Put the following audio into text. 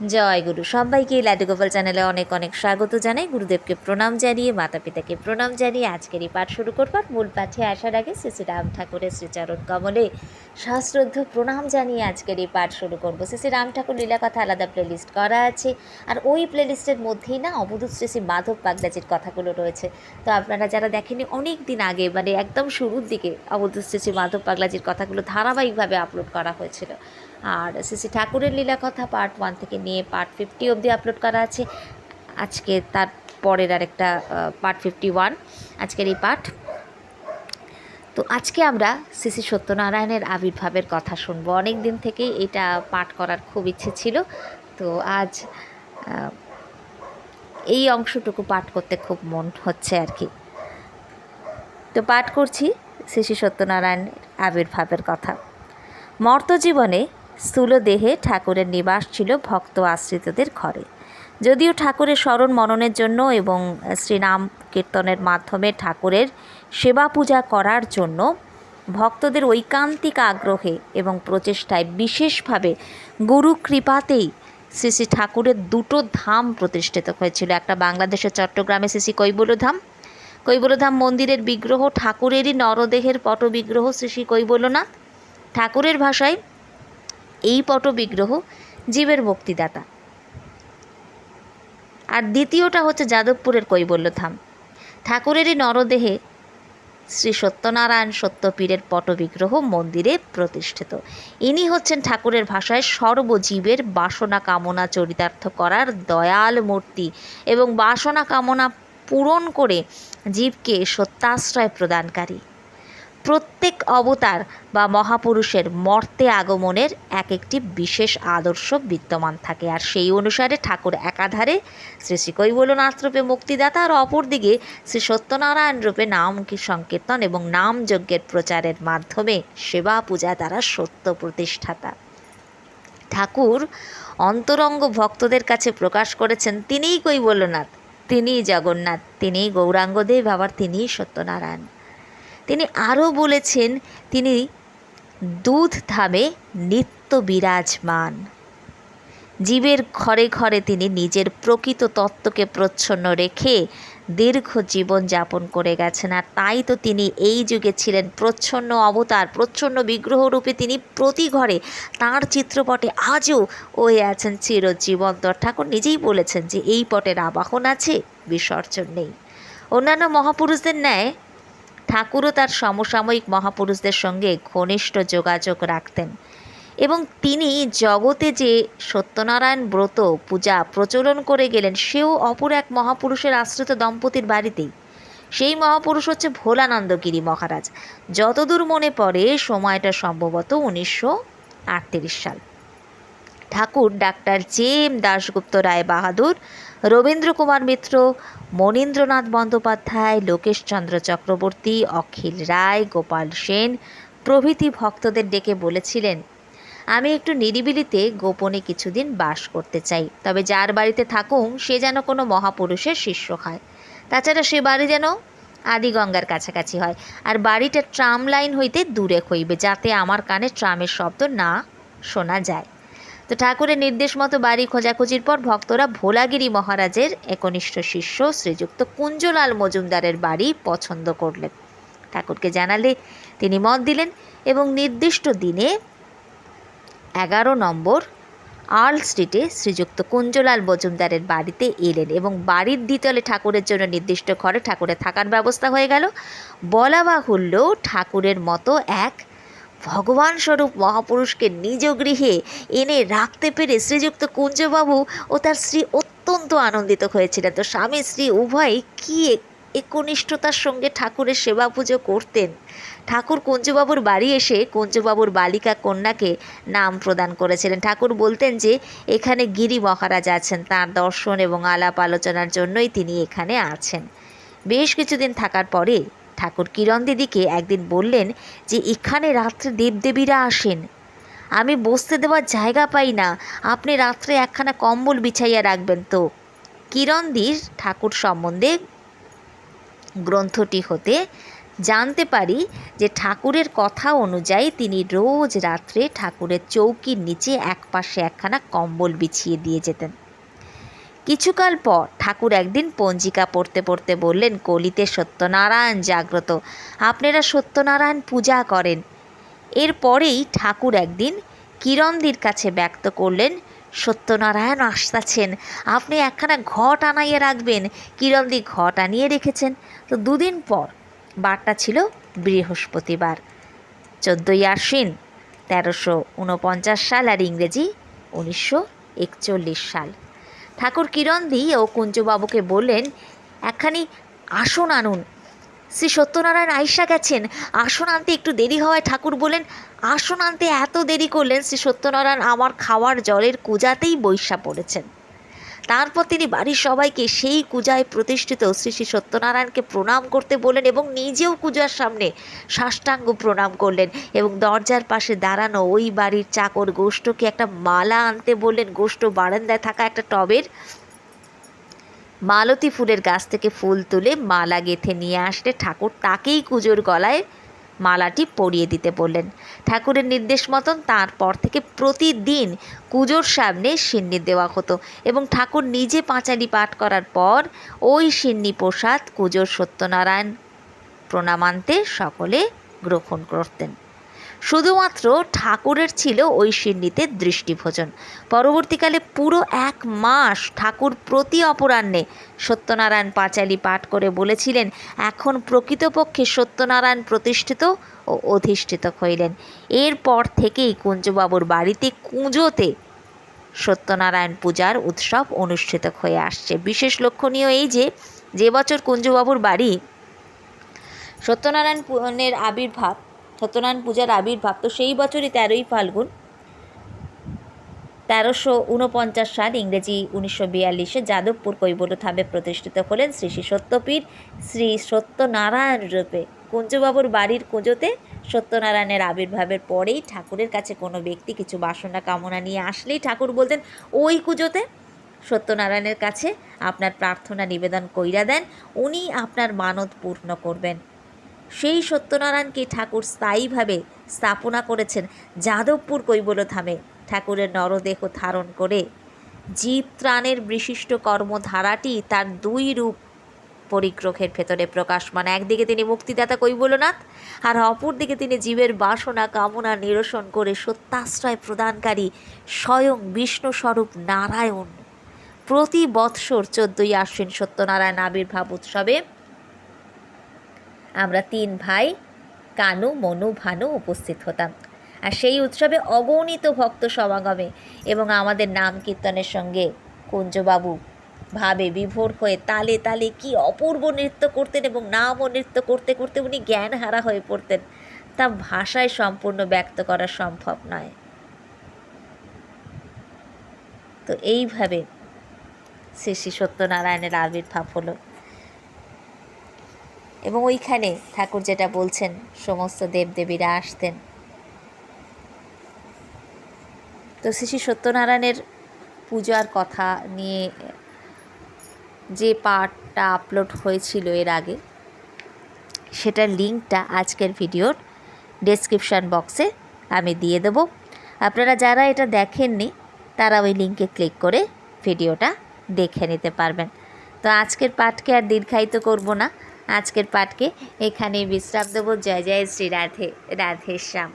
জয় গুরু। সবাইকে লাডু গোপাল চ্যানেলে অনেক অনেক স্বাগত জানাই। গুরুদেবকে প্রণাম জানিয়ে মাতা পিতাকে প্রণাম জানিয়ে আজকের এই পাঠ শুরু করবার মূল পাঠে আসার আগে শ্রী শ্রী রাম ঠাকুরের শ্রীচরণ কমলে সশ্রদ্ধ প্রণাম জানিয়ে আজকের এই পাঠ শুরু করব। শ্রী শ্রী রাম ঠাকুর লীলা কথা আলাদা প্লেলিস্ট করা আছে। আর ওই প্লেলিস্টের মধ্যেই না অবধূত শ্রী শ্রী মাধব পাগলাজির কথাগুলো রয়েছে। তো আপনারা যারা দেখেনি অনেক দিন আগে মানে একদম শুরুর দিকে অবধূত শ্রী শ্রী মাধব পাগলাজির কথাগুলো ধারাবাহিকভাবে আপলোড করা হয়েছিল। আর শ্রী ঠাকুরের লীলা কথা পার্ট ওয়ান থেকে নিয়ে পার্ট ফিফটি অবধি আপলোড করা আছে। আজকে তার পরের আরেকটা পার্ট ফিফটি ওয়ান আজকের এই পার্ট তো আজকে আমরা শ্রী সত্যনারায়ণের আবির্ভাবের কথা শুনব। অনেক দিন থেকেই এটা পাঠ করার খুব ইচ্ছে ছিল। তো আজ এই অংশটুকু পাঠ করতে খুব মন হচ্ছে আর কি। তো পাঠ করছি শ্রী সত্যনারায়ণের আবির্ভাবের কথা। মর্ত জীবনে স্থূল দেহে ঠাকুরের নিবাস ছিল ভক্ত আশ্রিতদের ঘরে। যদিও ঠাকুরের স্মরণ মননের জন্য এবং শ্রীনাম কীর্তনের মাধ্যমে ঠাকুরের সেবা পূজা করার জন্য ভক্তদের ঐকান্তিক আগ্রহে এবং প্রচেষ্টায় বিশেষভাবে গুরু কৃপাতেই শ্রী শ্রী ঠাকুরের দুটো ধাম প্রতিষ্ঠিত হয়েছিল। একটা বাংলাদেশের চট্টগ্রামে শ্রী শ্রী কৈবল্যধাম। কৈবল্যধাম মন্দিরের বিগ্রহ, ঠাকুরেরই নরদেহের পটবিগ্রহ শ্রী শ্রী কৈবল্যনাথ। ঠাকুরের ভাষায় এই পটবিগ্রহ জীবের মুক্তিদাতা। আর দ্বিতীয়টা হচ্ছে যাদবপুরের কৈবল্যধাম। ঠাকুরেরই নরদেহে শ্রী সত্যনারায়ণ সত্যপীরের পটবিগ্রহ মন্দিরে প্রতিষ্ঠিত। ইনি হচ্ছেন ঠাকুরের ভাষায় সর্বজীবের বাসনা কামনা চরিতার্থ করার দয়াল মূর্তি এবং বাসনা কামনা পূরণ করে জীবকে সত্যাশ্রয় প্রদানকারী। প্রত্যেক অবতার বা মহাপুরুষের মর্তে আগমনের এক একটি বিশেষ আদর্শ বিদ্যমান থাকে। আর সেই অনুসারে ঠাকুর একাধারে শ্রী শ্রী কৈবল্যনাথ রূপে মুক্তিদাতা আর অপরদিকে শ্রী সত্যনারায়ণ রূপে নাম সংকীর্তন এবং নাম যজ্ঞের প্রচারের মাধ্যমে সেবা পূজা দ্বারা সত্য প্রতিষ্ঠাতা। ঠাকুর অন্তরঙ্গ ভক্তদের কাছে প্রকাশ করেছেন, তিনিই কৈবল্যনাথ, তিনিই জগন্নাথ, তিনিই গৌরাঙ্গদেব, আবার তিনিই সত্যনারায়ণ। তিনি আরও বলেছেন, তিনি দুধ ধামে নিত্য বিরাজমান। জীবের ঘরে ঘরে তিনি নিজের প্রকৃত তত্ত্বকে প্রচ্ছন্ন রেখে দীর্ঘ জীবন যাপন করে গেছেন। আর তাই তো তিনি এই যুগে ছিলেন প্রচ্ছন্ন অবতার, প্রচ্ছন্ন বিগ্রহরূপে তিনি প্রতি ঘরে তাঁর চিত্রপটে আজও হয়ে আছেন চিরজীবন্ত। ঠাকুর নিজেই বলেছেন যে এই পটের আবাহন আছে, বিসর্জন নেই। অন্যান্য মহাপুরুষদের ন্যায় ঠাকুরও তার সমসাময়িক মহাপুরুষদের সঙ্গে ঘনিষ্ঠ যোগাযোগ রাখতেন এবং তিনি জগতে যে সত্যনারায়ণ ব্রত, পূজা প্রচলন করে গেলেন, সেও অপর এক মহাপুরুষের আশ্রিত দম্পতির বাড়িতেই। সেই মহাপুরুষ হচ্ছে ভোলানন্দগিরি মহারাজ। যতদূর মনে পড়ে, সময়টা সম্ভবত উনিশশো আটত্রিশ সাল। Thakur doctor J M Dasgupta Rai Bahadur Rabindra Kumar Mitra, Manindranath Bandyopadhyay Lokeshchandra Chakraborty, Akhil Roy, Gopal Sen প্রভৃতি ভক্তদের ডেকে বলেছিলেন, আমি একটু নিরিবিলিতে গোপনে কিছুদিন বাস করতে চাই। তবে যার বাড়িতে থাকুম সে যেন কোনো মহাপুরুষের শিষ্য হয়। তাছাড়া সে বাড়ি যেন আদিগঙ্গার কাছাকাছি হয়। আর বাড়িটা ট্রাম লাইন হইতে দূরে হইবে, যাতে আমার কানে ট্রামের শব্দ না শোনা যায়। তো ঠাকুরের নির্দেশ মতো বাড়ি খোঁজাখুঁজির পর ভক্তরা ভোলাগিরি মহারাজের একনিষ্ঠ শিষ্য শ্রীযুক্ত কুঞ্জলাল মজুমদারের বাড়ি পছন্দ করলেন। ঠাকুরকে জানালে তিনি মত দিলেন এবং নির্দিষ্ট দিনে এগারো নম্বর আর্ল স্ট্রিটে শ্রীযুক্ত কুঞ্জলাল মজুমদারের বাড়িতে এলেন এবং বাড়ির দ্বিতলে ঠাকুরের জন্য নির্দিষ্ট ঘরে ঠাকুরের থাকার ব্যবস্থা হয়ে গেল। বলা বাহুল্য ঠাকুরের মতো এক ভগবান স্বরূপ মহাপুরুষকে নিজ গৃহে এনে রাখতে পেরে শ্রীযুক্ত কুঞ্জবাবু ও তার স্ত্রী অত্যন্ত আনন্দিত হয়েছিলেন। তো স্বামী, স্ত্রী, উভয় কী একনিষ্ঠতার সঙ্গে ঠাকুরের সেবা পুজো করতেন? ঠাকুর কুঞ্জবাবুর বাড়ি এসে কুঞ্জবাবুর বালিকা কন্যাকে নাম প্রদান করেছিলেন। ঠাকুর বলতেন যে, এখানে গিরি মহারাজ আছেন, তার দর্শন এবং আলাপ আলোচনার জন্যই তিনি এখানে আছেন। বেশ কিছুদিন থাকার পরে ঠাকুর কিরণ দিদিকে একদিন বললেন যে, এখানে রাত্রে দেবদেবীরা আসেন। আমি বসতে দেওয়ার জায়গা পাই না। আপনি রাত্রে একখানা কম্বল বিছাইয়া রাখবেন তো। কিরণদির ঠাকুর সম্বন্ধে গ্রন্থটি হতে জানতে পারি যে, ঠাকুরের কথা অনুযায়ী তিনি রোজ রাত্রে ঠাকুরের চৌকির নিচে একপাশে একখানা কম্বল বিছিয়ে দিয়ে যেতেন। কিছুকাল পর ঠাকুর একদিন পঞ্জিকা পড়তে পড়তে বললেন, কলিতে সত্যনারায়ণ জাগ্রত। আপনারা সত্যনারায়ণ পূজা করেন। এরপরেই ঠাকুর একদিন কিরণদির কাছে ব্যক্ত করলেন, সত্যনারায়ণ আসতাছেন। আপনি একখানা ঘট আনাইয়ে রাখবেন। কিরণদি ঘট আনিয়ে রেখেছেন। তো দুদিন পর বারটা ছিল বৃহস্পতিবার। চোদ্দোই আশ্বিন তেরোশো উনপঞ্চাশ সাল আর ইংরেজি উনিশশো একচল্লিশ সাল। ঠাকুর কিরণ কিরণদি ও কুঞ্জবাবুকে বললেন, একখানি আসন আনুন। শ্রী সত্যনারায়ণ আইসা গেছেন। আসন আনতে একটু দেরি হওয়ায় ঠাকুর বলেন আসন আনতে এত দেরি করলেন, শ্রী সত্যনারায়ণ আমার খাওয়ার জলের কুজাতেই বৈশা পড়েছেন। তারপর তিনি বাড়ির সবাইকে সেই কুজায় প্রতিষ্ঠিত শ্রী শ্রী সত্যনারায়ণকে প্রণাম করতে বললেন এবং নিজেও কুজার সামনে সাষ্টাঙ্গ প্রণাম করলেন এবং দরজার পাশে দাঁড়ানো ওই বাড়ির চাকর গোষ্ঠকে একটা মালা আনতে বললেন। গোষ্ঠ বারান্দায় থাকা একটা টবের মালতী ফুলের গাছ থেকে ফুল তুলে মালা গেঁথে নিয়ে আসলে ঠাকুর তাকেই কুজোর গলায় মালাটি পরিয়ে দিতে বললেন। ঠাকুরের নির্দেশ মতন তারপর থেকে প্রতিদিন কুজোর সামনে সিন্নি দেওয়া হতো এবং ঠাকুর নিজে পাঁচালি পাঠ করার পর ওই সিন্নি প্রসাদ কুজোর সত্যনারায়ণ প্রণামান্তে সকলে গ্রহণ করতেন। শুধুমাত্র ঠাকুরের ছিল ওই সিন্নিতে দৃষ্টিভোজন। পরবর্তীকালে পুরো এক মাস ঠাকুর প্রতি অপরাহ্নে সত্যনারায়ণ পাঁচালি পাঠ করে বলেছিলেন, এখন প্রকৃতপক্ষে সত্যনারায়ণ প্রতিষ্ঠিত ও অধিষ্ঠিত হইলেন। এরপর থেকেই কুঞ্জবাবুর বাড়িতে কুঁজোতে সত্যনারায়ণ পূজার উৎসব অনুষ্ঠিত হয়ে আসছে। বিশেষ লক্ষণীয় এই যে যে বছর কুঞ্জবাবুর বাড়ি সত্যনারায়ণ পুনের আবির্ভাব সত্যনারায়ণ পূজার আবির্ভাব। তো সেই বছরই তেরোই ফাল্গুন, তেরোশো উনপঞ্চাশ সাল ইংরেজি উনিশশো বিয়াল্লিশে যাদবপুর কৈবল্যধামে প্রতিষ্ঠিত হলেন শ্রী শ্রী সত্যপীর শ্রী সত্যনারায়ণ রূপে। কুঞ্জবাবুর বাড়ির কুঁজোতে সত্যনারায়ণের আবির্ভাবের পরেই ঠাকুরের কাছে কোনো ব্যক্তি কিছু বাসনা কামনা নিয়ে আসলেই ঠাকুর বলতেন, ওই কুঁজোতে সত্যনারায়ণের কাছে আপনার প্রার্থনা নিবেদন কইরা দেন, উনি আপনার মানত পূর্ণ করবেন। সেই সত্যনারায়ণকে ঠাকুর স্থায়ীভাবে স্থাপনা করেছেন যাদবপুর কৈবল কৈবল্যধামে। ঠাকুরের নরদেহ ধারণ করে জীব ত্রাণের বিশিষ্ট কর্মধারাটি তার দুই রূপ পরিগ্রহের ভেতরে প্রকাশমান। একদিকে তিনি মুক্তিদাতা কৈবল্যনাথ, আর অপরদিকে তিনি জীবের বাসনা, কামনা নিরসন করে সত্যাশ্রয় প্রদানকারী স্বয়ং বিষ্ণু স্বরূপ নারায়ণ। প্রতি বৎসর চোদ্দই আশ্বিন সত্যনারায়ণ আবির্ভাব উৎসবে আমরা তিন ভাই, কানু, মনু, ভানু উপস্থিত হতাম। আর সেই উৎসবে অগণিত ভক্ত সমাগমে এবং আমাদের নাম কীর্তনের সঙ্গে কুঞ্জবাবু ভাবে বিভোর হয়ে তালে তালে কি অপূর্ব নৃত্য করতেন এবং নাম ও নৃত্য করতে করতে উনি জ্ঞান হারা হয়ে পড়তেন। তা ভাষায় সম্পূর্ণ ব্যক্ত করা সম্ভব নয়। তো এইভাবে শ্রী শ্রী সত্যনারায়ণের আবির্ভাব হলো। এবং ওইখানে ঠাকুর যেটা বলছেন, সমস্ত দেবদেবীরা আসতেন। তো শ্রী সত্যনারায়ণের পূজার কথা নিয়ে যে পার্টটা আপলোড হয়েছিল এর আগে, সেটার লিঙ্কটা আজকের ভিডিওর ডেসক্রিপশান বক্সে আমি দিয়ে দেবো। আপনারা যারা এটা দেখেননি, তারা ওই লিঙ্কে ক্লিক করে ভিডিওটা দেখে নিতে পারবেন। তো আজকের পাঠকে আর দীর্ঘায়িত করব না। আজকের পাঠকে এখানেই বিশ্রাম দেবো। জয় জয় শ্রী রাধে রাধে শ্যাম